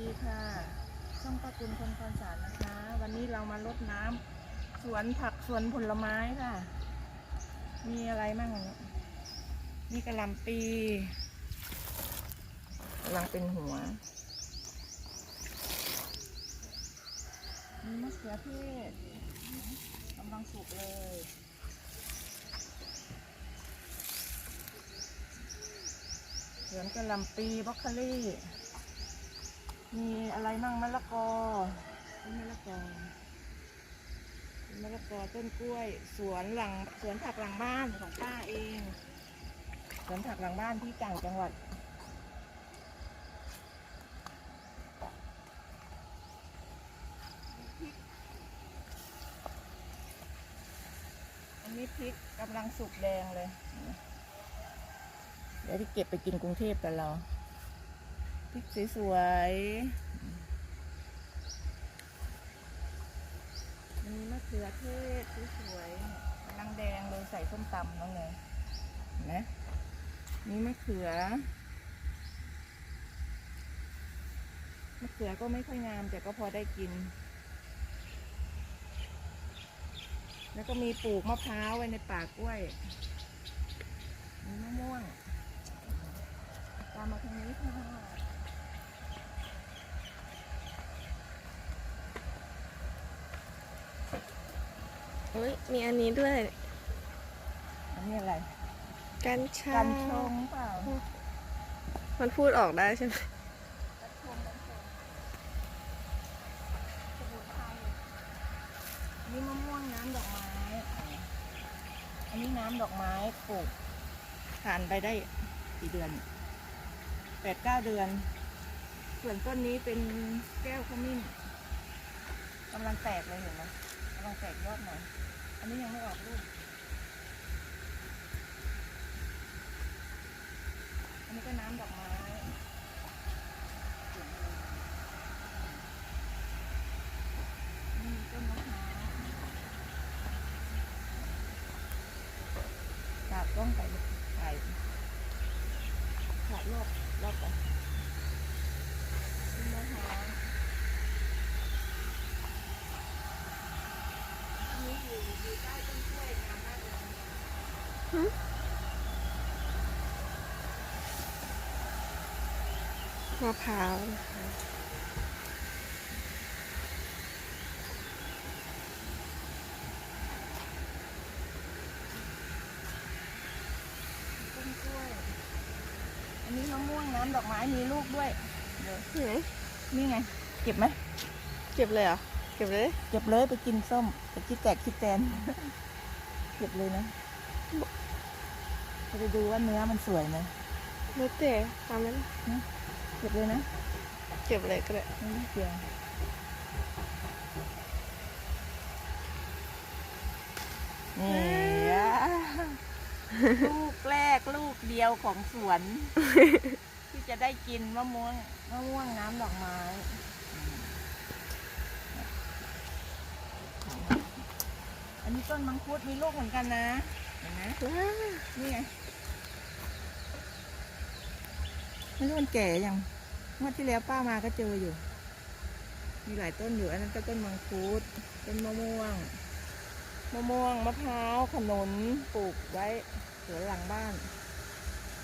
ดีค่ะ ช่องป้ากุลคนคอนสารนะคะ วันนี้เรามารดน้ำสวนผักสวนผลไม้ค่ะ มีอะไรบ้างเนี่ยมีกระหลำปีกำลังเป็นหัว มีมะเขือเทศกำลังสุกเลย สวนกระหลำปีบรอกโคลี่ มีอะไรมั่งมะละกอต้นมะละกอต้นมะละกอต้นกล้วย สวนหลังสวนผักหลังบ้านของป้าเอง สวนผักหลังบ้านที่ต่างจังหวัดอันนี้พริกกำลังสุกแดงเลย เดี๋ยวที่เก็บไปกินกรุงเทพกันเรา พริกสวยๆมีมะเขือเทศสวยๆกำลังแดงเลยใส่ส้มตำน้องเลยเห็นไหมมีมะเขือ มะเขือก็ไม่ค่อยงามแต่ก็พอได้กิน แล้วก็มีปลูกมะพร้าวไว้ในป่ากล้วยมีมะม่วงตามมาทางนี้ค่ะ เฮ้ยมีอันนี้ด้วยอันนี้อะไรกัญชากันชงเปล่ามันพูดออกได้ใช่ไหมกันชงกันชงสมุนไพรนี่มะม่วงน้ำดอกไม้ อันนี้น้ำดอกไม้ปลูกทานไปได้กี่เดือนแปดเก้าเดือน ส่วนต้นนี้เป็นแก้วขมิ้นกำลังแตกเลยเห็นไหมกำลังแตกยอดหน่อย อันนี้ยังไม่ออกลูก อันนี้ก็น้ำดอกไม้นี่ต้นมะพร้าวกาบต้องไปไปขาดรอบรอบไปต้นมะพร้าวอันนี้อยู่อยู่ใต้ต้นกล้วยงามมากเลย มะพร้าวต้นกล้วย อันนี้มะม่วงน้ำดอกไม้มีลูกด้วย เดี๋ยวไหนนี่ไง เก็บไหม เก็บเลยเหรอ เก็บเลย เก็บเลยไปกินส้มไปคิดแตกคิดแตน เก็บเลยนะ จะไปดูว่าเนื้อมันสวยไหมแล้วแต่ตามนั้นเก็บเลยนะ เก็บเลยก็ได้ไม่ได้เกี่ยวนี่อะลูกแรกลูกเดียวของสวน ที่จะได้กินมะม่วงมะม่วงน้ำดอกไม้อันนี้ต้นมังคุดมีลูกเหมือนกันนะเห็นไหมว้าวนี่ไง ไม่รู้มันแก่ยังเมื่อที่แล้วป้ามาก็เจออยู่ มีหลายต้นอยู่ อันนั้นก็ต้นมังคุดต้นมะม่วง มะม่วงมะพร้าวขนุนปลูกไว้สวนหลังบ้าน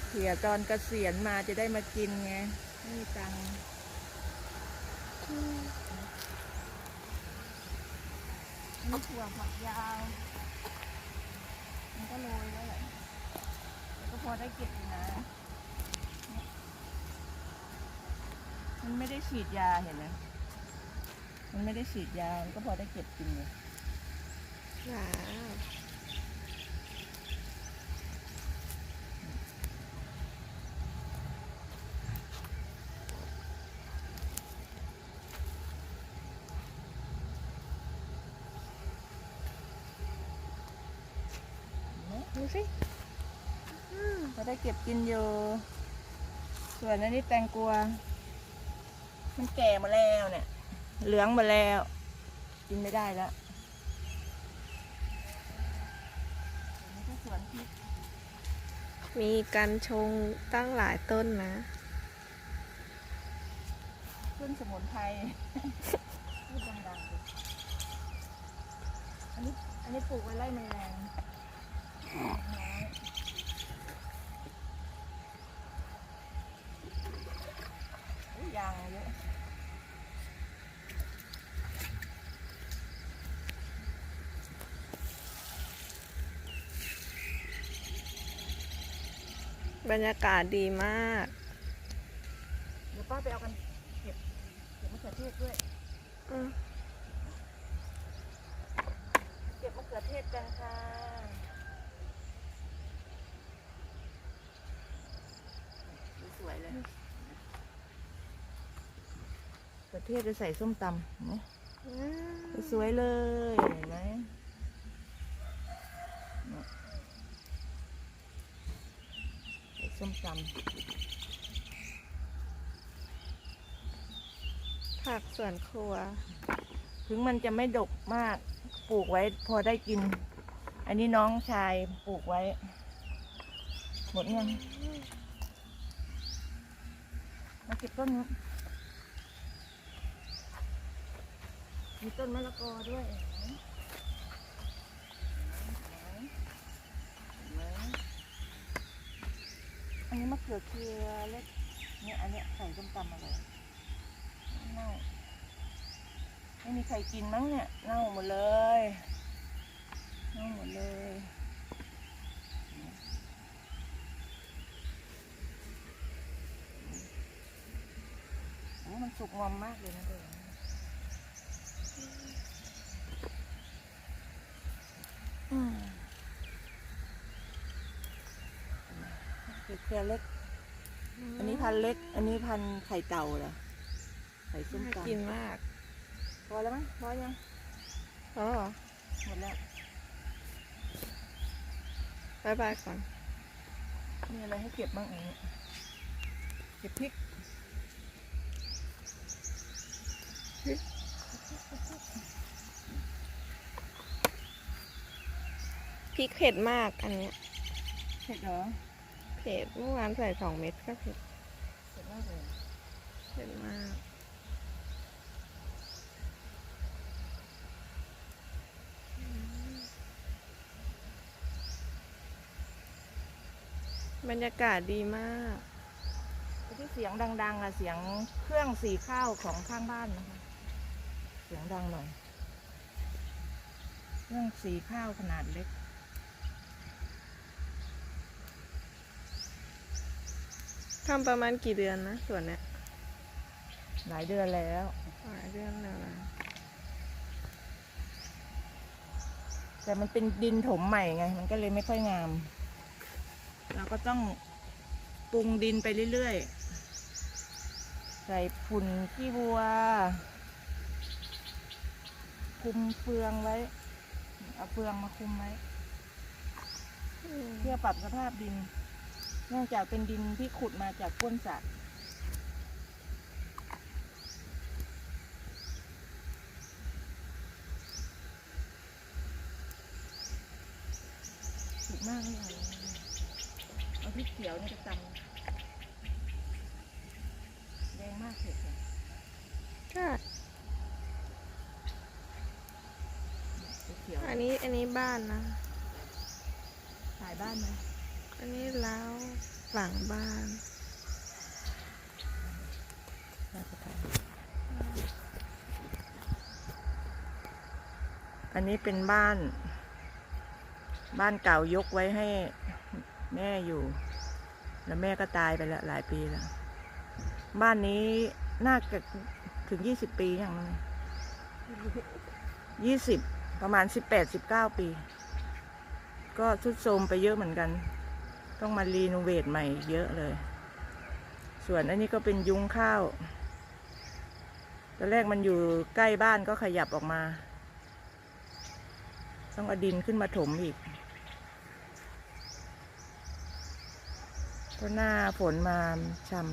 เผื่อตอนเกษียณมาจะได้มากินไงไม่มีตังค์นี่ถั่วฝักยาว มันก็โรยแล้วแหละก็พอได้เก็บอยู่นะ มันไม่ได้ฉีดยาเห็นไหมมันไม่ได้ฉีดยา มันก็พอได้เก็บกินเลยว้าวเห็นไหมดูสิพอได้เก็บกินอยู่ ส่วนอันนี้แตงกวา มันแก่หมาแล้วเนี่ย เหลืองหมาแล้ว กินไม่ได้แล้วอันนี้ก็สวนพริกมีกันชงตั้งหลายต้นนะ ขึ้นสมุนไพร พูดดังๆเลยอันนี้ อันนี้ปลูกไว้ไล่แมลงน้อย ยยางเยอะบรรยากาศดีมาก เดี๋ยวป้าไปเอากันเก็บเก็บมะเขือเทศด้วยอืมเก็บมะเขือเทศกันค่ะ สวยเลย มะเขือเทศจะใส่ส้มตำเห็นไหมอืมสวยเลยเห็นไหมเนี่ยใส่ส้มตผักสวนครัวำถึงมันจะไม่ดกมากปลูกไว้พอได้กิน อันนี้น้องชายปลูกไว้ หมดยังมาเก็บต้นนี้ มีต้นมะละกอด้วยอันนี้มะเขือเคียเล็กเนี่ยอันเนี้ยใส่ส้มตำอะไรเน่าไม่มีใครกินมั้งเนี่ยเน่าหมดเลยเน่าหมดเลยโอ้มันสุกงอมมากเลยนะเด็กอืม เกลือเกลือเล็ก อันนี้พันธุ์เล็ก อันนี้พันธุ์ไข่เต่าเหรอ ไข่ส้มน่าตำกินมาก พอแล้วมั้งพอยังอ๋อหมดแล้วบายบายก่อน มีอะไรให้เก็บบ้างอันนี้เก็บพริกพริก เผ็ดมากอันเนี้ยเผ็ดเหรอเผ็ดเมื่อวานใส่สองเม็ดก็เผ็ดเผ็ดมากเลยเผ็ดมากบรรยากาศดีมากที่เสียงดังๆอะเสียงเครื่องสีข้าวของข้างบ้านนะคะ เสียงดังหน่อย เครื่องสีข้าวขนาดเล็ก ทำประมาณกี่เดือนนะส่วนเนี้ยหลายเดือนแล้วหลายเดือนแล้วนะแต่มันเป็นดินถมใหม่ไง มันก็เลยไม่ค่อยงาม เราก็ต้องปรุงดินไปเรื่อยๆ ใส่ฝุ่นขี้วัว คุมเฟืองไว้ เอาเฟืองมาคุมไว้อืมเพื่อปรับสภาพดิน เนื่องจากเป็นดินที่ขุดมาจากก้นสระถูกมากเลยเอาพริกเขียวนี่จะตำแดงมากเผ็ดเลยใช่พริกเขียวอันนี้อันนี้บ้านนะ ถ่ายบ้านไหม อันนี้เล้าหลังบ้านอันนี้เป็นบ้าน บ้านเก่ายกไว้ให้แม่อยู่ แล้วแม่ก็ตายไปแล้วหลายปีแล้ว บ้านนี้น่าจะถึงยี่สิบปีอย่างนั้ยี่สิบประมาณสิบแปดสิบเก้าปี ก็ทรุดโทรมไปเยอะเหมือนกัน ต้องมารีโนเวทใหม่เยอะเลย ส่วนอันนี้ก็เป็นยุ้งข้าวตอนแรกมันอยู่ใกล้บ้านก็ขยับออกมา ต้องเอาดินขึ้นมาถมอีกเพราะหน้าฝนมาช่ำ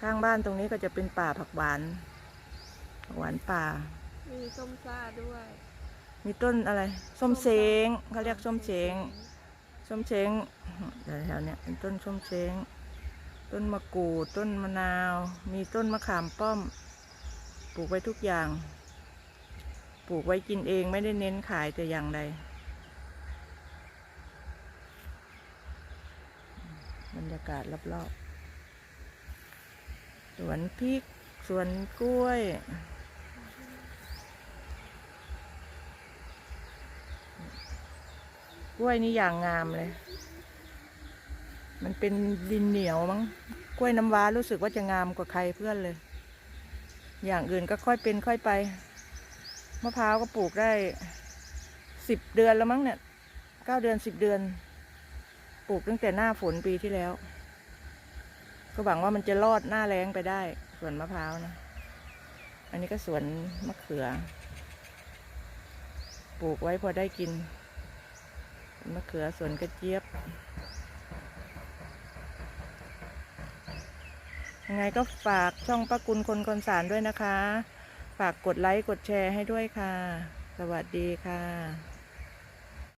ข้างบ้านตรงนี้ก็จะเป็นป่าผักหวานผักหวานป่า มีส้มซ่าด้วย มีต้นอะไร ส้มเชงเขาเรียกส้มเชงส้มเช้งแถวๆเนี้ยเป็นต้นส้มเช้งต้นมะกรูดต้นมะนาว มีต้นมะขามป้อม ปลูกไว้ทุกอย่าง ปลูกไว้กินเองไม่ได้เน้นขายแต่อย่างใดบรรยากาศรอบๆสวนพริกสวนกล้วย กล้วยนี่อย่างงามเลย มันเป็นดินเหนียวมั้ง กล้วยน้ำว้ารู้สึกว่าจะงามกว่าใครเพื่อนเลย อย่างอื่นก็ค่อยเป็นค่อยไป มะพร้าวก็ปลูกได้สิบเดือนแล้วมั้งเนี่ยเก้าเดือนสิบเดือน ปลูกตั้งแต่หน้าฝนปีที่แล้ว ก็หวังว่ามันจะรอดหน้าแรงไปได้สวนมะพร้าวนะ อันนี้ก็สวนมะเขือ ปลูกไว้พอได้กินสวน มะเขือสวนกระเจี๊ยบ ยังไงก็ฝากช่องป้ากุลคนคนสารด้วยนะคะ ฝากกดไลค์ กดแชร์ให้ด้วยค่ะ สวัสดีค่ะ